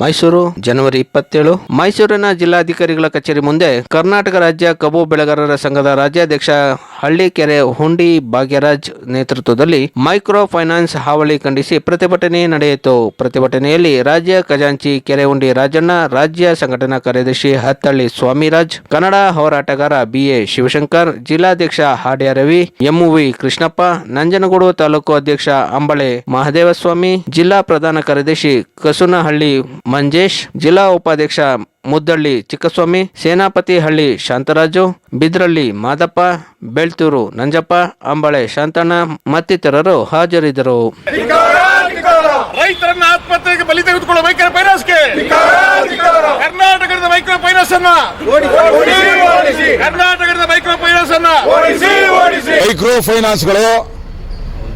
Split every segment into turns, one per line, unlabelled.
ಮೈಸೂರು, ಜನವರಿ ಇಪ್ಪತ್ತೇಳು. ಮೈಸೂರಿನ ಜಿಲ್ಲಾಧಿಕಾರಿಗಳ ಕಚೇರಿ ಮುಂದೆ ಕರ್ನಾಟಕ ರಾಜ್ಯ ಕಬ್ಬು ಬೆಳೆಗಾರರ ಸಂಘದ ರಾಜ್ಯಾಧ್ಯಕ್ಷ ಹಳ್ಳಿಕೆರೆ ಹುಂಡಿ ಭಾಗ್ಯರಾಜ್ ನೇತೃತ್ವದಲ್ಲಿ ಮೈಕ್ರೋ ಫೈನಾನ್ಸ್ ಹಾವಳಿ ಖಂಡಿಸಿ ಪ್ರತಿಭಟನೆ ನಡೆಯಿತು. ಪ್ರತಿಭಟನೆಯಲ್ಲಿ ರಾಜ್ಯ ಖಜಾಂಚಿ ಕೆರೆ ಹುಂಡಿ ರಾಜಣ್ಣ, ರಾಜ್ಯ ಸಂಘಟನಾ ಕಾರ್ಯದರ್ಶಿ ಹತ್ತಳ್ಳಿ ಸ್ವಾಮಿರಾಜ್, ಕನ್ನಡ ಹೋರಾಟಗಾರ ಬಿಎ ಶಿವಶಂಕರ್, ಜಿಲ್ಲಾಧ್ಯಕ್ಷ ಹಾಡ್ಯ ರವಿ ಎಂವಿ ಕೃಷ್ಣಪ್ಪ, ನಂಜನಗೂಡು ತಾಲೂಕು ಅಧ್ಯಕ್ಷ ಅಂಬಳೆ ಮಹದೇವಸ್ವಾಮಿ, ಜಿಲ್ಲಾ ಪ್ರಧಾನ ಕಾರ್ಯದರ್ಶಿ ಕಸುನಹಳ್ಳಿ ಮಂಜೇಶ್ ಜಿಲ್ಲಾ ಉಪಾಧ್ಯಕ್ಷ ಮುದ್ದಳ್ಳಿ ಚಿಕ್ಕಸ್ವಾಮಿ ಸೇನಾಪತಿ ಹಳ್ಳಿ ಶಾಂತರಾಜು ಬಿದ್ರಳ್ಳಿ ಮಾದಪ್ಪ ಬೆಳ್ತೂರು ನಂಜಪ್ಪ ಅಂಬಳೆ ಶಾಂತಣ್ಣ ಮತ್ತಿತರರು ಹಾಜರಿದ್ದರು.
ರೈತರನ್ನ ಆತ್ಮಹತ್ಯೆಗೆ ಬಲಿ ತೆಗೆದುಕೊಳ್ಳುವ ಮೈಕ್ರೋ ಫೈನಾನ್ಸ್ಗೆ. ಕರ್ನಾಟಕದ ಮೈಕ್ರೋ ಫೈನಾನ್ಸ್ ಅನ್ನ ಕರ್ನಾಟಕದ ಮೈಕ್ರೋ ಫೈನಾನ್ಸ್ ಅನ್ನ
ಮೈಕ್ರೋ ಫೈನಾನ್ಸ್ಗಳು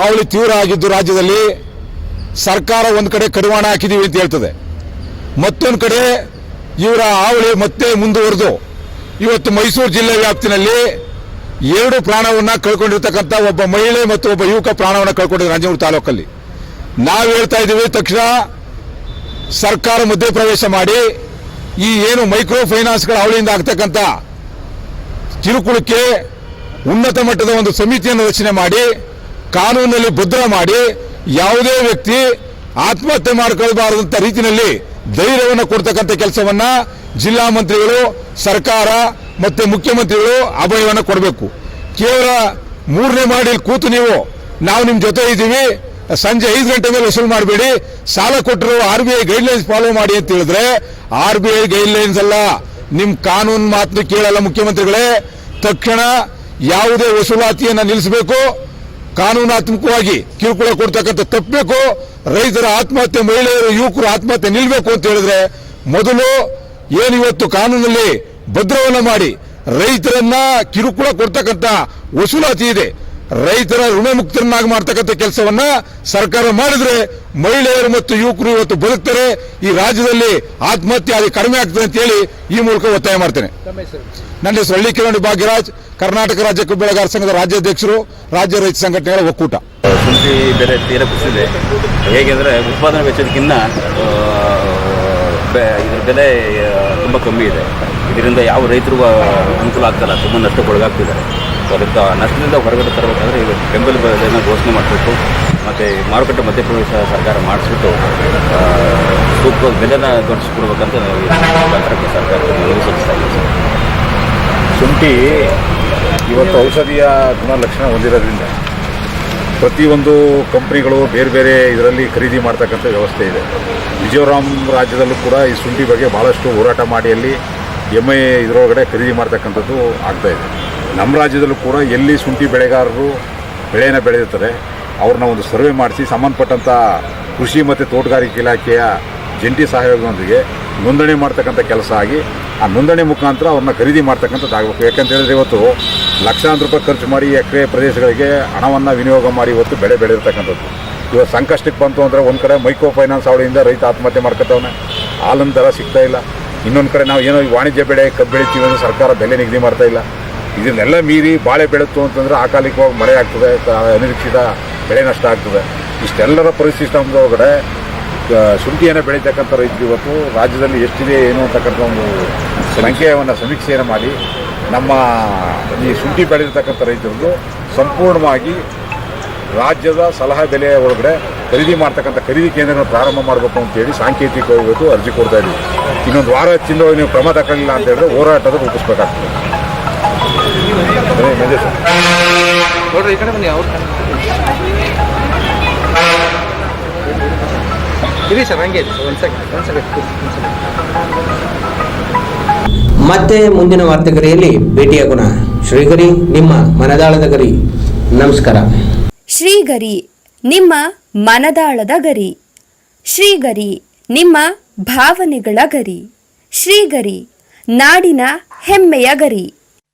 ಅವಳಿ ತೀವ್ರ ಆಗಿದ್ದು ರಾಜ್ಯದಲ್ಲಿ ಸರ್ಕಾರ ಒಂದ್ ಕಡೆ ಕಡಿವಾಣ ಹಾಕಿದೀವಿ ಅಂತ ಹೇಳ್ತದೆ. ಮತ್ತೊಂದು ಕಡೆ ಇವರ ಆವಳಿ ಮತ್ತೆ ಮುಂದುವರೆದು ಇವತ್ತು ಮೈಸೂರು ಜಿಲ್ಲೆ ವ್ಯಾಪ್ತಿನಲ್ಲಿ ಎರಡು ಪ್ರಾಣವನ್ನ ಕಳ್ಕೊಂಡಿರ್ತಕ್ಕಂಥ ಒಬ್ಬ ಮಹಿಳೆ ಮತ್ತು ಒಬ್ಬ ಯುವಕ ಪ್ರಾಣವನ್ನ ಕಳ್ಕೊಂಡಿದ್ದಾರೆ ನಂಜನಗೂಡು ತಾಲೂಕಲ್ಲಿ. ನಾವು ಹೇಳ್ತಾ ಇದ್ದೀವಿ, ತಕ್ಷಣ ಸರ್ಕಾರ ಮಧ್ಯಪ್ರವೇಶ ಮಾಡಿ ಈ ಏನು ಮೈಕ್ರೋ ಫೈನಾನ್ಸ್ಗಳ ಹಾವಳಿಯಿಂದ ಆಗ್ತಕ್ಕಂಥ ಕಿರುಕುಳಕ್ಕೆ ಉನ್ನತ ಮಟ್ಟದ ಒಂದು ಸಮಿತಿಯನ್ನು ರಚನೆ ಮಾಡಿ, ಕಾನೂನಿನಲ್ಲಿ ಭದ್ರ ಮಾಡಿ, ಯಾವುದೇ ವ್ಯಕ್ತಿ ಆತ್ಮಹತ್ಯೆ ಮಾಡಿಕೊಳ್ಳಬಾರದಂತ ರೀತಿಯಲ್ಲಿ ಧೈರ್ಯವನ್ನು ಕೊಡ್ತಕ್ಕಂಥ ಕೆಲಸವನ್ನ ಜಿಲ್ಲಾ ಮಂತ್ರಿಗಳು, ಸರ್ಕಾರ ಮತ್ತೆ ಮುಖ್ಯಮಂತ್ರಿಗಳು ಅಭಯವನ್ನು ಕೊಡಬೇಕು. ಕೇವಲ ಮೂರನೇ ಮಾಡಿ ಕೂತು ನೀವು, ನಾವು ನಿಮ್ಮ ಜೊತೆ ಇದ್ದೀವಿ, ಸಂಜೆ ಐದು ಗಂಟೆ ಮೇಲೆ ವಸೂಲು ಮಾಡಬೇಡಿ, ಸಾಲ ಕೊಟ್ಟರು R B I guidelines follow ಮಾಡಿ ಅಂತ ಹೇಳಿದ್ರೆ, ಆರ್ ಬಿ ಐ ಗೈಡ್ಲೈನ್ಸ್ ಅಲ್ಲ ನಿಮ್ಮ ಕಾನೂನು ಮಾತ್ರ ಕೇಳಲ್ಲ ಮುಖ್ಯಮಂತ್ರಿಗಳೇ, ತಕ್ಷಣ ಯಾವುದೇ ವಸೂಲಾತಿಯನ್ನ ನಿಲ್ಲಿಸಬೇಕು ಕಾನೂನಾತ್ಮಕವಾಗಿ ಕಿರುಕುಳ ಕೊಡ್ತಕ್ಕಂಥ ತಪ್ಪಬೇಕು ರೈತರ ಆತ್ಮಹತ್ಯೆ, ಮಹಿಳೆಯರು, ಯುವಕರು ಆತ್ಮಹತ್ಯೆ ನಿಲ್ಲಬೇಕು ಅಂತ ಹೇಳಿದ್ರೆ ಮೊದಲು ಏನು ಇವತ್ತು ಕಾನೂನಲ್ಲಿ ಭದ್ರವನ್ನ ಮಾಡಿ ರೈತರನ್ನ ಕಿರುಕುಳ ಕೊಡ್ತಕ್ಕಂಥ ವಸೂಲಾತಿ ಇದೆ. ರೈತರ ಋಣಮುಕ್ತರನ್ನಾಗಿ ಮಾಡ್ತಕ್ಕಂಥ ಕೆಲಸವನ್ನ ಸರ್ಕಾರ ಮಾಡಿದ್ರೆ ಮಹಿಳೆಯರು ಮತ್ತು ಯುವಕರು ಇವತ್ತು ಬದುಕ್ತಾರೆ ಈ ರಾಜ್ಯದಲ್ಲಿ ಆತ್ಮಹತ್ಯೆ ಅದು ಕಡಿಮೆ ಆಗ್ತದೆ ಅಂತ ಹೇಳಿ ಈ ಮೂಲಕ ಒತ್ತಾಯ ಮಾಡ್ತೇನೆ. ನನ್ನ ಹೆಸರು ಹಳ್ಳಿ ಕಿರಣಿ ಭಾಗ್ಯರಾಜ್ ಕರ್ನಾಟಕ ರಾಜ್ಯ ಕಬ್ಬು ಬೆಳೆಗಾರ ಸಂಘದ ರಾಜ್ಯಾಧ್ಯಕ್ಷರು ರಾಜ್ಯ ರೈತ ಸಂಘಟನೆಗಳ ಒಕ್ಕೂಟ.
ಶುಂಠಿ ಬೆಲೆ ತೀರ ಕುಸಿದೆ ಹೇಗೆಂದರೆ ಉತ್ಪಾದನಾ ವೆಚ್ಚದಕ್ಕಿಂತ ಆ, ಬೆ- ಇದ್ರ ಬೆಲೆ ತುಂಬ ಕಮ್ಮಿ ಇದೆ. ಇದರಿಂದ ಯಾವ ರೈತರಿಗೂ ಅನುಕೂಲ ಆಗ್ತಲ್ಲ ತುಂಬ ನಷ್ಟಕ್ಕೆ ಅದಕ್ಕೆ ನಷ್ಟದಿಂದ ಹೊರಗಡೆ ತರಬೇಕಾದ್ರೆ ಇದು ಬೆಂಬಲ ಬೆಲೆಯನ್ನು ಘೋಷಣೆ ಮಾಡಬೇಕು ಮತ್ತು ಮಾರುಕಟ್ಟೆ ಮಧ್ಯಪ್ರದೇಶ ಸರ್ಕಾರ ಮಾಡಿಸ್ಬಿಟ್ಟು ಆ, ಸೂಕ್ತವಾದ ಬೆಲೆನ ದೊಡ್ಡಿಸ್ಕೊಡ್ಬೇಕಂತ ನಾವು ಸರ್ಕಾರಕ್ಕೆ ಸರ್ಕಾರಕ್ಕೆ ಮನವಿ ಸಲ್ಲಿಸ್ತಾ ಇದ್ದೀವಿ ಸರ್.
ಶುಂಠಿ ಇವತ್ತು ಔಷಧಿಯ ಗುಣಲಕ್ಷಣ ಹೊಂದಿರೋದ್ರಿಂದ ಪ್ರತಿಯೊಂದು ಕಂಪ್ನಿಗಳು ಬೇರೆ ಬೇರೆ ಇದರಲ್ಲಿ ಖರೀದಿ ಮಾಡ್ತಕ್ಕಂಥ ವ್ಯವಸ್ಥೆ ಇದೆ. ಮಿಜೋರಾಂ ರಾಜ್ಯದಲ್ಲೂ ಕೂಡ ಈ ಶುಂಠಿ ಬಗ್ಗೆ ಭಾಳಷ್ಟು ಹೋರಾಟ ಮಾಡಿ ಅಲ್ಲಿ ಎಂ ಐ ಇದರೊಳಗಡೆ ಖರೀದಿ ಮಾಡ್ತಕ್ಕಂಥದ್ದು ಆಗ್ತಾ ಇದೆ. ನಮ್ಮ ರಾಜ್ಯದಲ್ಲೂ ಕೂಡ ಎಲ್ಲಿ ಶುಂಠಿ ಬೆಳೆಗಾರರು ಬೆಳೆಯನ್ನು ಬೆಳೆದಿರ್ತಾರೆ ಅವ್ರನ್ನ ಒಂದು ಸರ್ವೆ ಮಾಡಿಸಿ ಸಂಬಂಧಪಟ್ಟಂಥ ಕೃಷಿ ಮತ್ತು ತೋಟಗಾರಿಕೆ ಇಲಾಖೆಯ ಜಂಟಿ ಸಹಯೋಗದೊಂದಿಗೆ ನೋಂದಣಿ ಮಾಡ್ತಕ್ಕಂಥ ಕೆಲಸ ಆಗಿ ಆ ನೋಂದಣಿ ಮುಖಾಂತರ ಅವ್ರನ್ನ ಖರೀದಿ ಮಾಡ್ತಕ್ಕಂಥದ್ದು ಆಗಬೇಕು. ಯಾಕಂತ ಹೇಳಿದ್ರೆ ಇವತ್ತು ಲಕ್ಷಾಂತರ ರೂಪಾಯಿ ಖರ್ಚು ಮಾಡಿ ಎಕರೆ ಪ್ರದೇಶಗಳಿಗೆ ಹಣವನ್ನು ವಿನಿಯೋಗ ಮಾಡಿ ಇವತ್ತು ಬೆಳೆ ಬೆಳೆದಿರ್ತಕ್ಕಂಥದ್ದು. ಇವತ್ತು ಸಂಕಷ್ಟಕ್ಕೆ ಬಂತು ಅಂದರೆ ಒಂದು ಕಡೆ ಮೈಕ್ರೋ ಫೈನಾನ್ಸ್ ಅವಳಿಂದ ರೈತ ಆತ್ಮಹತ್ಯೆ ಮಾಡ್ಕೊತವನೆ ಹಾಲಿನ ದರ ಸಿಗ್ತಾ ಇಲ್ಲ. ಇನ್ನೊಂದು ಕಡೆ ನಾವು ಏನೋ ವಾಣಿಜ್ಯ ಬೆಳೆ ಕಬ್ಬು ಬೆಳಿತೀವಿ ಅಂದರೆ ಸರ್ಕಾರ ಬೆಲೆ ನಿಗದಿ ಮಾಡ್ತಾ ಇಲ್ಲ. ಇದನ್ನೆಲ್ಲ ಮೀರಿ ಬಾಳೆ ಬೆಳೆತು ಅಂತಂದರೆ ಅಕಾಲಿಕವಾಗಿ ಮಳೆ ಆಗ್ತದೆ ಅನಿರೀಕ್ಷಿತ ಬೆಳೆ ನಷ್ಟ ಆಗ್ತದೆ. ಇಷ್ಟೆಲ್ಲರ ಪರಿಸ್ಥಿತಿ ಒಳಗಡೆ ಆ, ಶುಂಠಿಯನ್ನು ಬೆಳೀತಕ್ಕಂಥ ರೈತರು ಇವತ್ತು ರಾಜ್ಯದಲ್ಲಿ ಎಷ್ಟಿದೆ ಏನು ಅಂತಕ್ಕಂಥ ಒಂದು ಸಂಖ್ಯೆಯನ್ನು ಸಮೀಕ್ಷೆಯನ್ನು ಮಾಡಿ ನಮ್ಮ ಈ ಶುಂಠಿ ಬೆಳೆದಿರ್ತಕ್ಕಂಥ ರೈತರದ್ದು ಸಂಪೂರ್ಣವಾಗಿ ರಾಜ್ಯದ ಸಲಹಾ ಬೆಲೆಯ ಒಳಗಡೆ ಖರೀದಿ ಮಾಡ್ತಕ್ಕಂಥ ಖರೀದಿ ಕೇಂದ್ರವನ್ನು ಪ್ರಾರಂಭ ಮಾಡಬೇಕು ಅಂತೇಳಿ ಸಾಂಕೇತಿಕವಾಗಿ ಇವತ್ತು ಅರ್ಜಿ ಕೊಡ್ತಾ ಇದ್ದೀವಿ. ಇನ್ನೊಂದು ವಾರ ಹಚ್ಚಿಂದ ನೀವು ಕ್ರಮ ತಗೊಳ್ಳಿಲ್ಲ ಅಂತ ಹೇಳಿದ್ರೆ ಹೋರಾಟದ ರೂಪಿಸ್ಬೇಕಾಗ್ತದೆ. ಸರ್.
ಮತ್ತೆ ಮುಂದಿನ ವಾರ್ತೆಗರಿಯಲ್ಲಿ ಭೇಟಿಯಾಗೋಣ ಶ್ರೀಗರಿ ನಿಮ್ಮ ಮನದಾಳದ ಗರಿ. ನಮಸ್ಕಾರ.
ಶ್ರೀಗರಿ ನಿಮ್ಮ ಮನದಾಳದ ಗರಿ. ಶ್ರೀಗರಿ ನಿಮ್ಮ ಭಾವನೆಗಳ ಗರಿ. ಶ್ರೀಗರಿ ನಾಡಿನ ಹೆಮ್ಮೆಯ ಗರಿ.